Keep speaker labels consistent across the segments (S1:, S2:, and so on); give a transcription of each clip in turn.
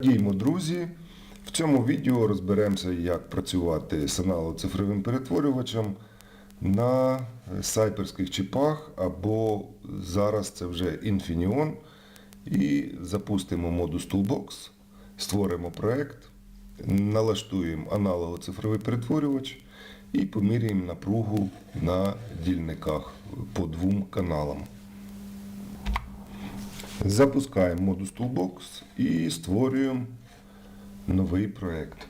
S1: Діймо, друзі! В цьому відео розберемося, як працювати з аналогоцифровим перетворювачем на сайперських чіпах або зараз це вже Infineon. І запустимо модус Toolbox, створимо проект, налаштуємо аналогоцифровий перетворювач і поміряємо напругу на дільниках по двом каналам. Запускаємо модус Toolbox і створюємо новий проєкт.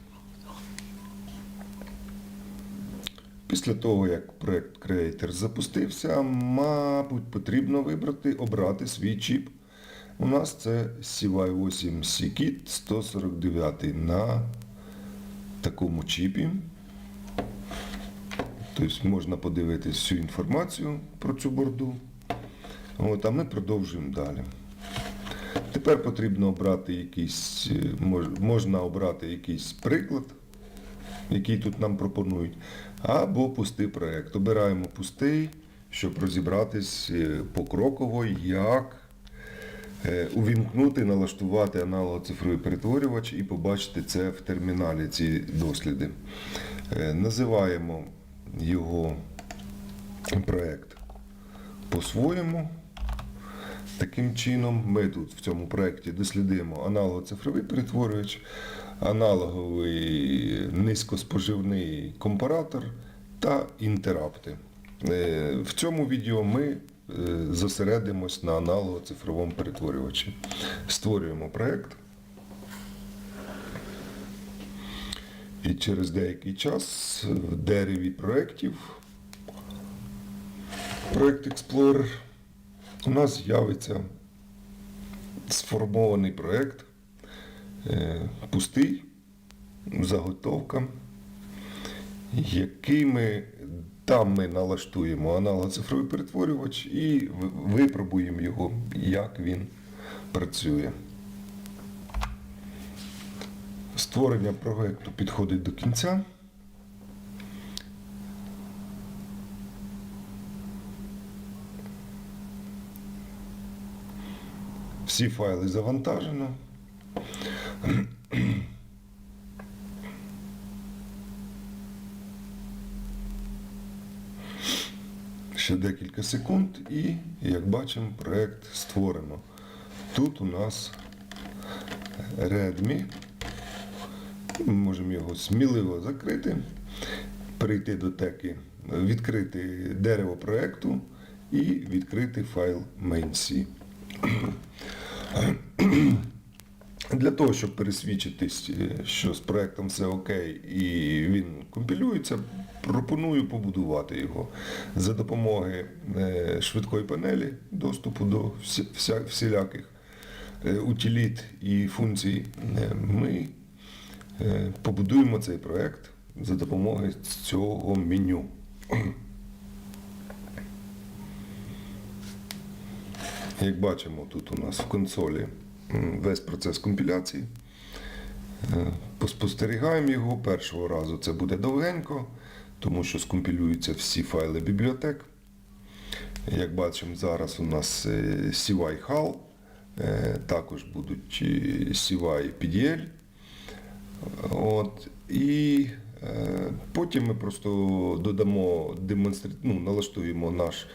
S1: Після того, як проєкт Creator запустився, мабуть, потрібно вибрати, обрати свій чіп. У нас це CY8 CKIT 149 на такому чіпі. Тобто можна подивитись всю інформацію про цю борду. От, а ми продовжуємо далі. Тепер потрібно обрати якийсь, е, мож- можна обрати якийсь приклад, який тут нам пропонують, або пустий проєкт. Обираємо пустий, щоб розібратись е, покроково, як е, увімкнути, налаштувати аналогоцифровий перетворювач і побачити це в терміналі, ці досліди. Називаємо його проєкт по-своєму. Таким чином, ми тут в цьому проєкті дослідимо аналогоцифровий перетворювач, аналоговий низькоспоживний компаратор та інтерапти. Е, В цьому відео ми е, зосередимось на аналогоцифровому перетворювачі. Створюємо проєкт. І через деякий час в дереві проєктів проєкт Explorer у нас з'явиться сформований проєкт, е, пустий, заготовка, який ми там ми налаштуємо аналогоцифровий перетворювач і випробуємо його, як він працює. Створення проєкту підходить до кінця. Всі файли завантажено. Ще декілька секунд і, як бачимо, проєкт створено. Тут у нас Redmi. Можемо його сміливо закрити, перейти до теки, відкрити дерево проєкту і відкрити файл main.c. Для того, щоб пересвідчитись, е, що з проектом все окей і він компілюється, пропоную побудувати його за допомогою е, швидкої панелі доступу до всіляких е, утиліт і функцій. Ми побудуємо цей проект за допомогою цього меню. Як бачимо, тут у нас в консолі весь процес компіляції. Е, Поспостерігаємо його. Першого разу це буде довгенько, тому що скомпілюються всі файли бібліотек. Як бачимо, зараз у нас е, CY HAL, е, також будуть CY PDL. От, і потім ми просто додамо демонстра... ну, налаштуємо наш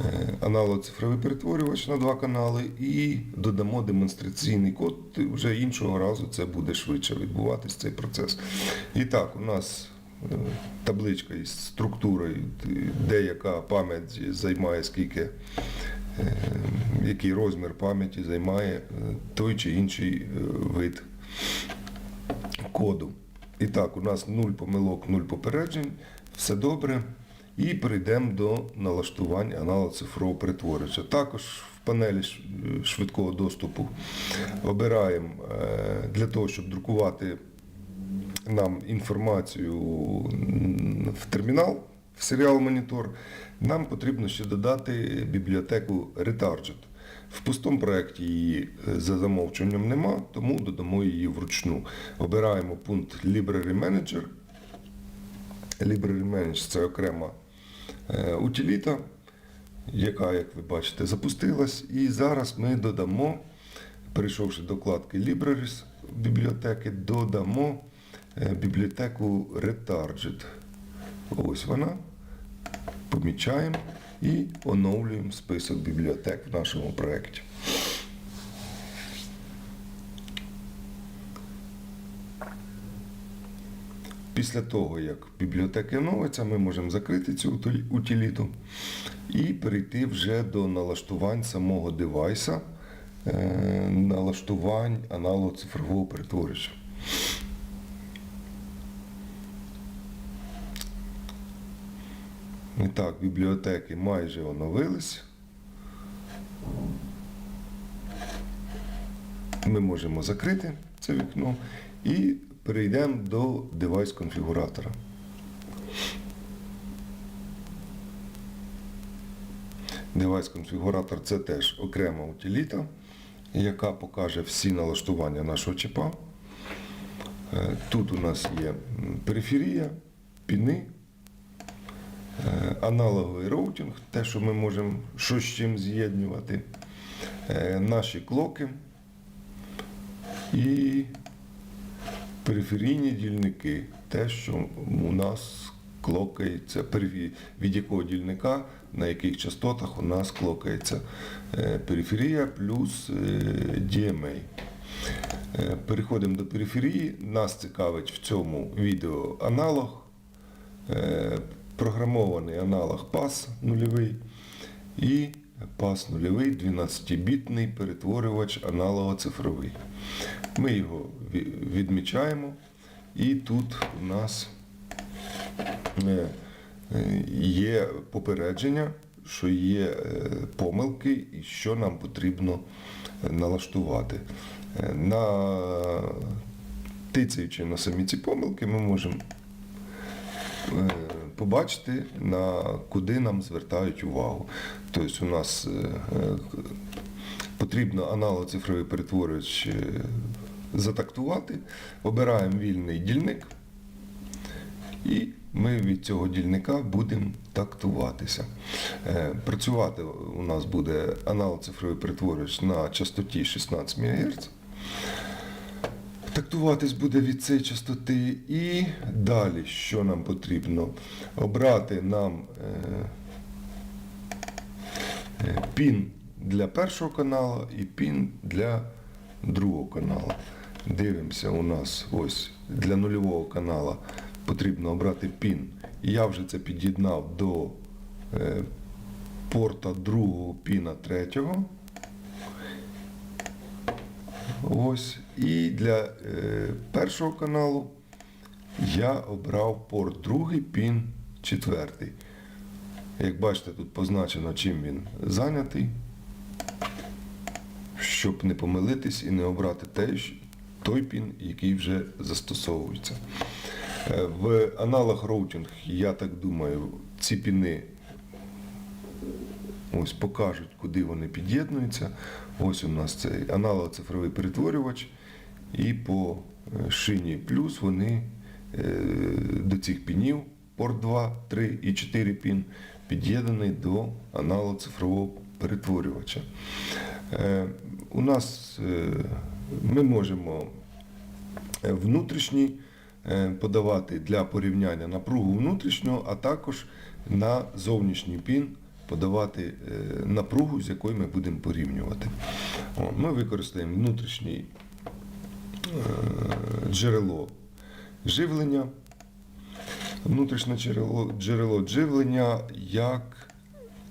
S1: е, аналог-цифровий перетворювач на два канали і додамо демонстраційний код. Вже іншого разу це буде швидше відбуватись цей процес. І так, у нас е, табличка із структурою, де яка пам'ять займає скільки, е, який розмір пам'яті займає той чи інший вид коду. І так, у нас нуль помилок, нуль попереджень, все добре. І перейдемо до налаштування аналог-цифрового перетворювача. Також в панелі швидкого доступу обираємо е, для того, щоб друкувати нам інформацію в термінал, в серіал монітор, нам потрібно ще додати бібліотеку Retarget. В пустому проєкті її е, за замовчуванням нема, тому додамо її вручну. Обираємо пункт Library Manager. Library Manager це окрема утиліта, яка, як ви бачите, запустилась. І зараз ми додамо перейшовши до вкладки Libraries бібліотеки, додамо е, бібліотеку Retarget. Ось вона. Помічаємо і оновлюємо список бібліотек в нашому проєкті. Після того, як бібліотеки оновиться, ми можемо закрити цю утилі- утиліту і перейти вже до налаштувань самого девайса, е, налаштувань аналогу цифрового перетворювача. І так, бібліотеки майже оновились. Ми можемо закрити це вікно і перейдемо до девайс-конфігуратора. Девайс-конфігуратор це теж окрема утиліта, яка покаже всі налаштування нашого чіпа. Е, Тут у нас є периферія, піни, е, аналоговий роутинг, те, що ми можемо що з чим з'єднувати, е, наші клоки і периферійні дільники, те, що у нас клокається, від якого дільника, на яких частотах у нас клокається е, периферія плюс е, DMA. Е, Переходимо до периферії. Нас цікавить в цьому відео аналог, програмований аналог PAS нульовий PAS нульовий 12-бітний перетворювач аналого-цифровий. Ми його відмічаємо, і тут у нас е, є попередження, що є е, помилки і що нам потрібно е, налаштувати. На тицяючи на самі ці помилки, ми можемо побачити, на куди нам звертають увагу. Тобто у нас е, е, потрібно аналог-цифровий перетворювач е, затактувати, обираємо вільний дільник, і ми від цього дільника будемо тактуватися. Працювати у нас буде аналог-цифровий перетворювач на частоті 16 МГц. Тактуватись буде від цієї частоти і далі, що нам потрібно? Обрати нам е, е, пін для першого каналу і пін для другого каналу. Дивимося, у нас ось для нульового каналу потрібно обрати пін. Я вже це під'єднав до е, порта другого піна третього. Ось. І для е, першого каналу я обрав порт другий, пін четвертий. Як бачите, тут позначено, чим він зайнятий, щоб не помилитись і не обрати те, той пін, який вже застосовується. Е, В аналог роутинг, я так думаю, ці піни ось покажуть, куди вони під'єднуються. Ось у нас цей аналог цифровий перетворювач, і по е, шині плюс вони е, до цих пінів порт 2, 3 і 4 пін під'єднаний до аналогу цифрового перетворювача. Е, У нас ми можемо внутрішній подавати для порівняння напругу внутрішнього, а також на зовнішній пін подавати напругу, з якою ми будемо порівнювати. Ми використаємо внутрішній джерело живлення, внутрішнє джерело, джерело живлення як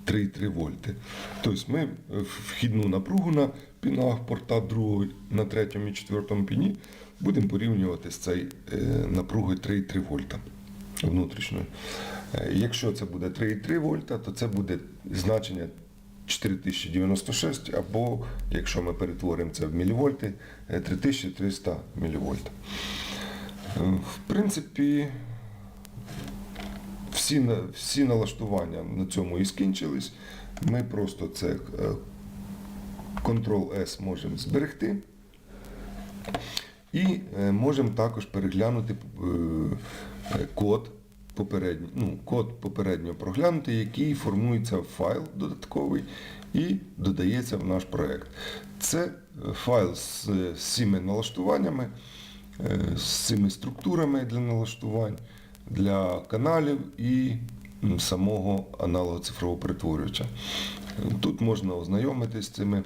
S1: 3,3 вольти. Тобто ми вхідну напругу на пінах порта 2 на третьому і четвертому піні будемо порівнювати з цією е, напругою 3,3 вольта внутрішньою. Е, Якщо це буде 3,3 вольта, то це буде значення 4096 або, якщо ми перетворимо це в мілівольти, е, 3300 мілівольт. Е, В принципі, всі, всі налаштування на цьому і скінчились. Ми просто це е, Ctrl-S можемо зберегти. І е, можемо також переглянути е, е, код попередньо, ну, код попередньо проглянути, який формується в файл додатковий, і додається в наш проект. Це е, файл з з цими налаштуваннями, е, з цими структурами для налаштувань, для каналів і самого аналогу цифрового перетворювача. Тут можна ознайомитись з цими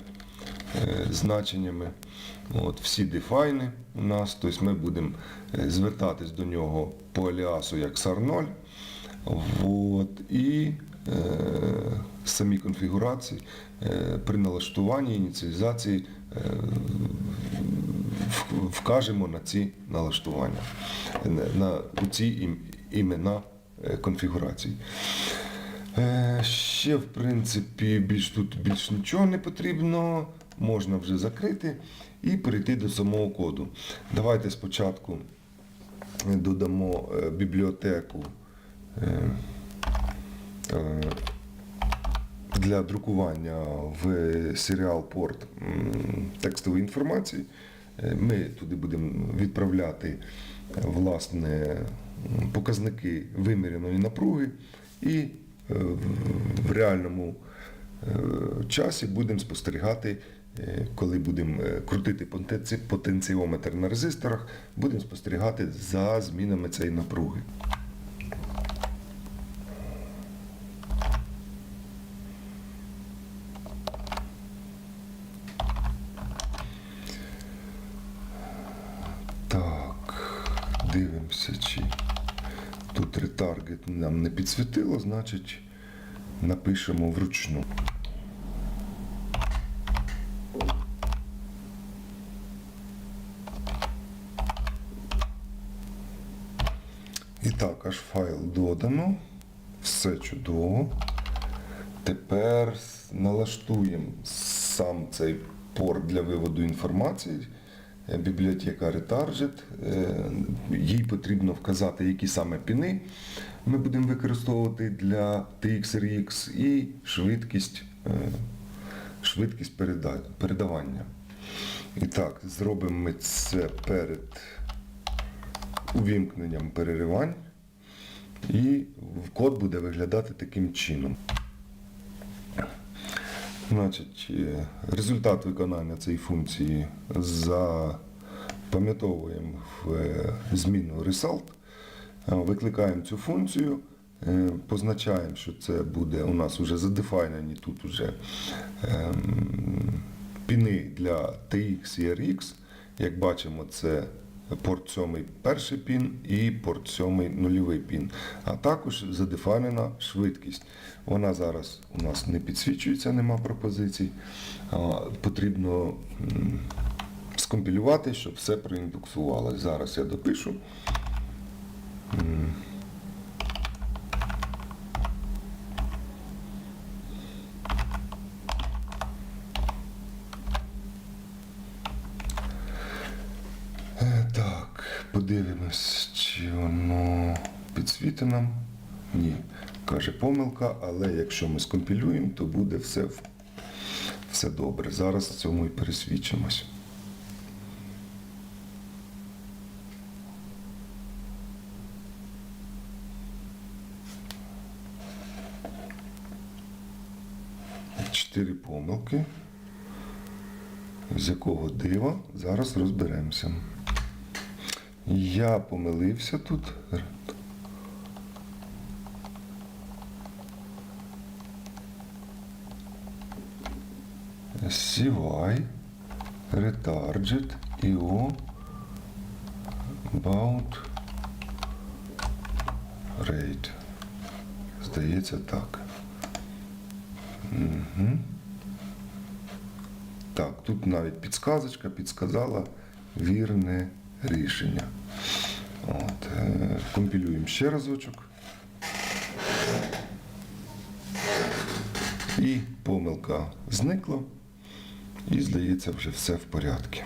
S1: е, значеннями. От, всі дефайни у нас, тобто ми будемо е, звертатись до нього по аліасу як SAR0. От, і е, самі конфігурації е, при налаштуванні ініціалізації е, вкажемо на ці налаштування, на, ці ім- імена е, конфігурацій. Е, Ще, в принципі, більш тут більш нічого не потрібно. Можна вже закрити і перейти до самого коду. Давайте спочатку е, додамо е, бібліотеку е, для друкування в серіал порт текстової інформації. Ми туди будемо відправляти власне показники виміреної напруги і в- реальному часі будемо спостерігати, коли будемо е, крутити потенціометр на резисторах, будемо спостерігати за змінами цієї напруги. Дивимося, чи тут ретаргет нам не підсвітило, значить напишемо вручну. І так, аж файл додано. Все чудово. Тепер налаштуємо сам цей порт для виводу інформації. Е, Бібліотека Retarget. Е, Їй потрібно вказати, які саме піни ми будемо використовувати для TXRX і швидкість, е, швидкість передавання. І так, зробимо ми це перед увімкненням переривань. І код буде виглядати таким чином. Значить, е, результат виконання цієї функції запам'ятовуємо в е, зміну result, Е, викликаємо цю функцію, позначаємо, що це буде у нас вже задефайнені тут вже ем, піни для TX і RX. Як бачимо, це порт 7 перший пін і порт 7 нульовий пін. А також задефайнена швидкість. Вона зараз у нас не підсвічується, нема пропозицій. Потрібно скомпілювати, щоб все проіндексувалося. Зараз я допишу. М. Е, Так, подивимось, чи воно підсвіти нам. Ні, каже помилка, але якщо ми скомпілюємо, то буде все, все добре. Зараз цьому і пересвідчимось. Чотири помилки. З якого дива зараз розберемося. Я помилився тут. CY, Retarget, IO, Bound Rate. Здається так. Угу. Так, тут навіть підсказочка підсказала вірне рішення. От, е, компілюємо ще разочок. І помилка зникла. І, здається, вже все в порядку.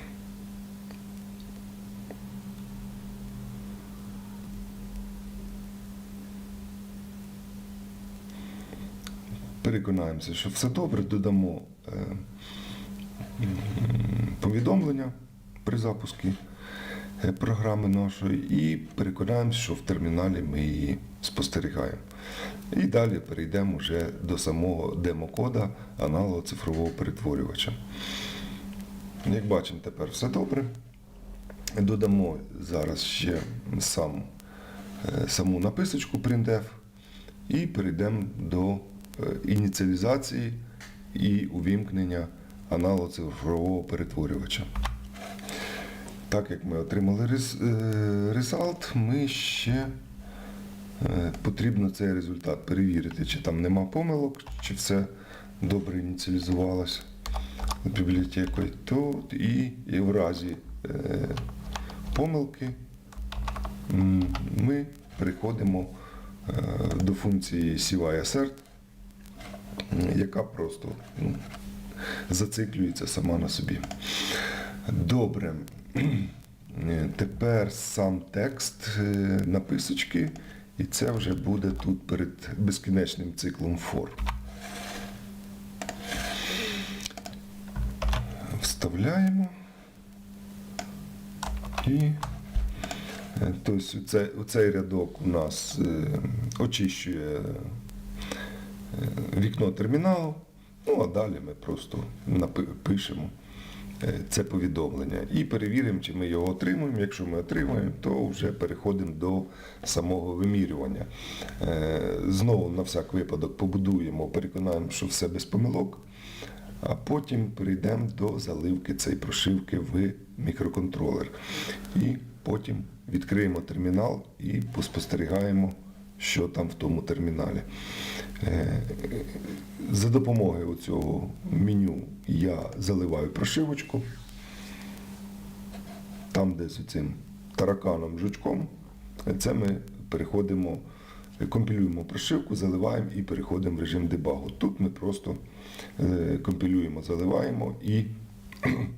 S1: Переконаємося, що все добре, додамо е, повідомлення при запуску. Е, програми нашої і переконаємося, що в терміналі ми її спостерігаємо. І далі перейдемо вже до самого демокода аналогу цифрового перетворювача. Як бачимо, тепер все добре. Додамо зараз ще сам, е, саму написочку printf і перейдемо до е, ініціалізації і увімкнення аналогу цифрового перетворювача. Так як ми отримали рез- результат, ми ще е, потрібно цей результат перевірити, чи там нема помилок, чи все добре ініціалізувалося бібліотекою. То і, і в разі е, помилки ми переходимо е, до функції CY Assert, яка просто ну, зациклюється сама на собі. Добре. Е, Тепер сам текст е, написочки, і це вже буде тут перед безкінечним циклом for. Вставляємо. І е, тобто цей, цей рядок у нас очищує вікно терміналу. Ну а далі ми просто напи- пишемо е, це повідомлення і перевіримо, чи ми його отримуємо. Якщо ми отримуємо, то вже переходимо до самого вимірювання. Е, Знову на всяк випадок побудуємо, переконаємо, що все без помилок. А потім перейдемо до заливки цієї прошивки в мікроконтролер. І потім відкриємо термінал і поспостерігаємо, що там в тому терміналі. Е, За допомогою цього меню я заливаю прошивочку. Там, де з цим тараканом жучком, це ми переходимо, компілюємо прошивку, заливаємо і переходимо в режим дебагу. Тут ми просто е, компілюємо, заливаємо і е,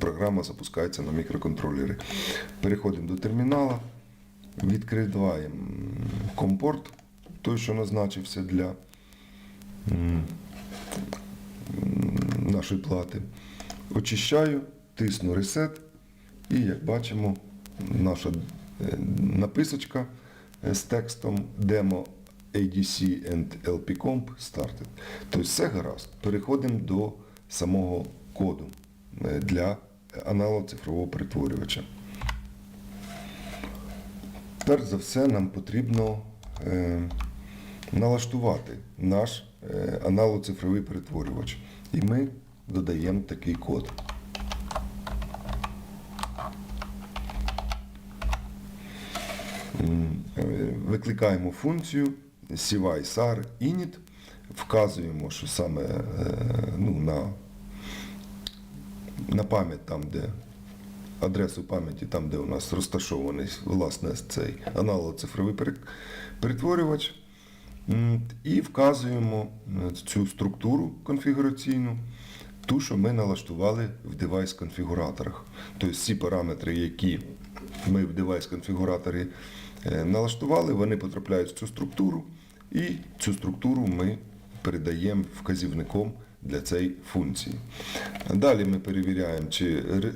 S1: програма запускається на мікроконтролери. Переходимо до термінала, відкриваємо компорт, той, що назначився для нашої плати. Очищаю, тисну ресет, і як бачимо, наша е, написочка е, з текстом demo ADC and LP-Comp started. Тобто все гаразд. Переходимо до самого коду е, для аналогу цифрового перетворювача. Перш за все, нам потрібно налаштувати наш е, аналог цифровий перетворювач. І ми додаємо такий код. Е, Викликаємо функцію CY SAR init, вказуємо, що саме е, ну, на, на пам'ять там, де адресу пам'яті, там, де у нас розташований власне цей аналог цифровий перетворювач. І вказуємо е, цю структуру конфігураційну, ту, що ми налаштували в девайс-конфігураторах. Тобто всі параметри, які ми в девайс-конфігураторі е, налаштували, вони потрапляють в цю структуру, і цю структуру ми передаємо вказівником для цієї функції. Далі ми перевіряємо, чи е,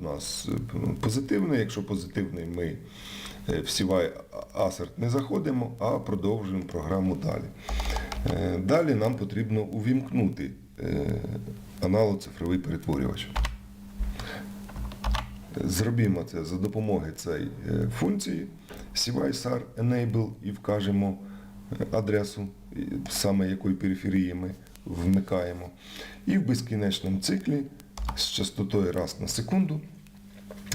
S1: у нас позитивний. Якщо позитивний, ми е, в CY Assert не заходимо, а продовжуємо програму далі. Е, Далі нам потрібно увімкнути е, аналог цифровий перетворювач. Зробімо це за допомогою цієї функції CYSAR Enable і вкажемо адресу, саме якої периферії ми вмикаємо. І в безкінечному циклі з частотою раз на секунду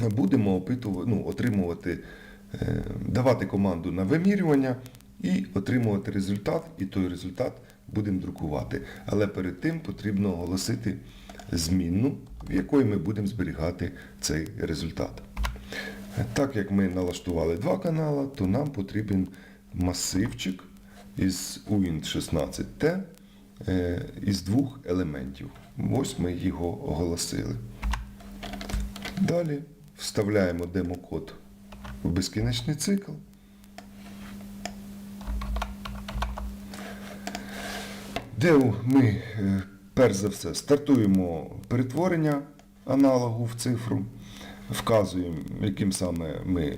S1: будемо опитувати, ну, отримувати, давати команду на вимірювання і отримувати результат, і той результат будемо друкувати. Але перед тим потрібно оголосити змінну, в якої ми будемо зберігати цей результат. Так як ми налаштували два канали, то нам потрібен масивчик із UINT 16T е, із двох елементів. Ось ми його оголосили. Далі вставляємо демокод в безкінечний цикл. Де ми е, перш за все стартуємо перетворення аналогу в цифру. вказуємо, яким саме ми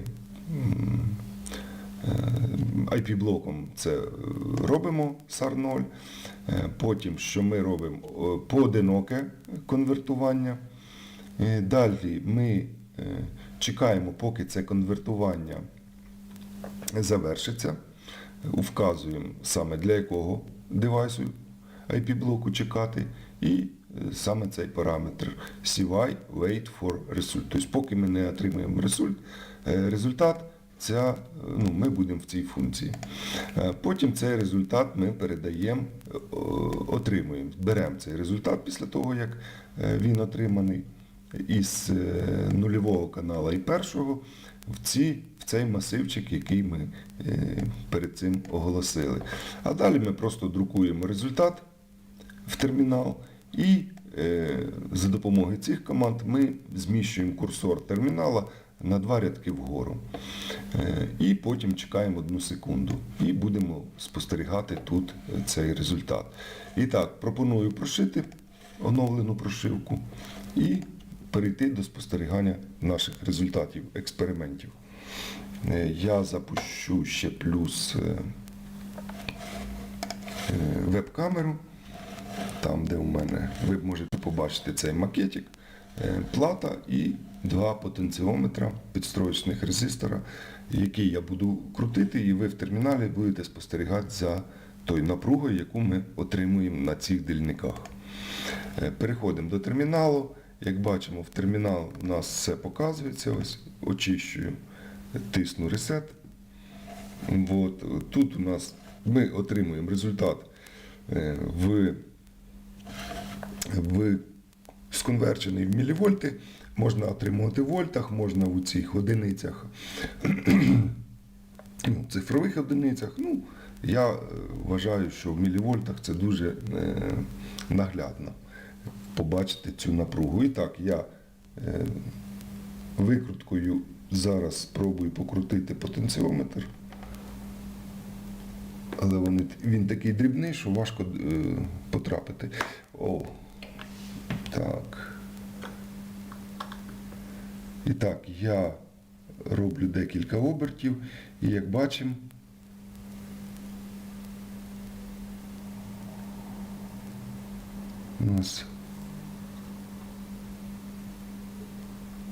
S1: IP-блоком це е, робимо SAR 0. Е, Потім, що ми робимо поодиноке конвертування. Далі ми чекаємо, поки це конвертування завершиться. Вказуємо саме для якого девайсу IP-блоку чекати. І е, саме цей параметр CY wait for result. Тобто, поки ми не отримаємо результ, е, результат, ця, е, ну, ми будемо в цій функції. Е, Потім цей результат ми передаємо, отримуємо. Беремо цей результат після того, як він отриманий із е, нульового канала і першого в, ці, в цей масивчик, який ми е, перед цим оголосили. А далі ми просто друкуємо результат в термінал і е, за допомогою цих команд ми зміщуємо курсор термінала на два рядки вгору. І потім чекаємо одну секунду і будемо спостерігати тут цей результат. І так, пропоную прошити оновлену прошивку і перейти до спостерігання наших результатів, експериментів. Е, Я запущу ще плюс е, е, веб-камеру. Там, де у мене ви можете побачити цей макетик, плата і два потенціометра підстроєчних резистора, які я буду крутити, і ви в терміналі будете спостерігати за тою напругою, яку ми отримуємо на цих дільниках. Переходимо до терміналу. Як бачимо, в термінал у нас все показується. Ось очищую, тисну ресет. От, тут у нас ми отримуємо результат е, в, в сконверчений в мілівольти. Можна отримувати в вольтах, можна у цих одиницях, ну, цифрових одиницях. Ну, я е, вважаю, що в мілівольтах це дуже е, наглядно побачити цю напругу. І так, я е, викруткою зараз спробую покрутити потенціометр. Але вони, він такий дрібний, що важко е, потрапити. О, так. І так, я роблю декілька обертів, і як бачимо, у нас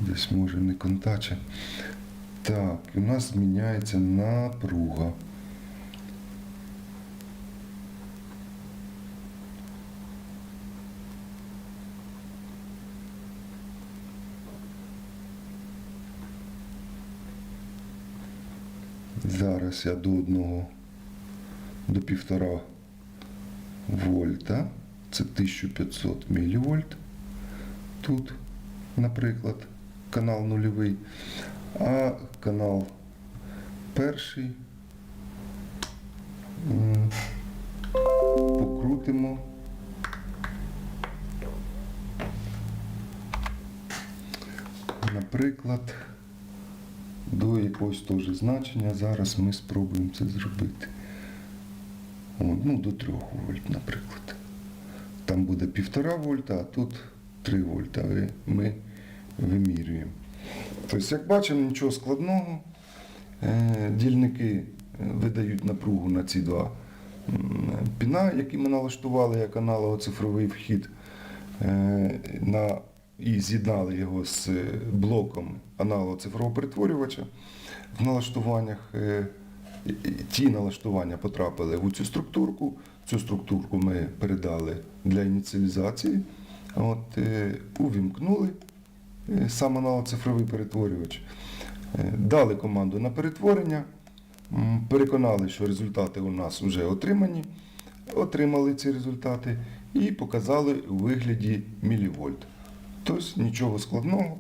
S1: десь може не контаче. Так, у нас зміняється напруга. Зараз я до одного до півтора вольта. Це 1500 мілівольт. Тут, наприклад, канал нульовий, а канал перший покрутимо. Наприклад, до якогось теж значення. Зараз ми спробуємо це зробити. Ну, до 3 вольт, наприклад. Там буде 1,5 вольта, а тут 3 вольта. Ми вимірюємо. Тобто, як бачимо, нічого складного. Е, Дільники е, видають напругу на ці два піна, які ми налаштували як аналогоцифровий вхід. Е, На, і з'єднали його з блоком аналогу цифрового перетворювача в налаштуваннях. Ті налаштування потрапили в цю структурку. Цю структурку ми передали для ініціалізації. От, увімкнули е, сам аналог цифровий перетворювач. Е, Дали команду на перетворення, переконали, що результати у нас вже отримані, отримали ці результати і показали у вигляді мілівольт. Тобто нічого складного,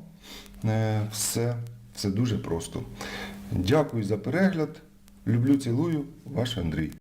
S1: е, все, все дуже просто. Дякую за перегляд. Люблю, цілую, ваш Андрій.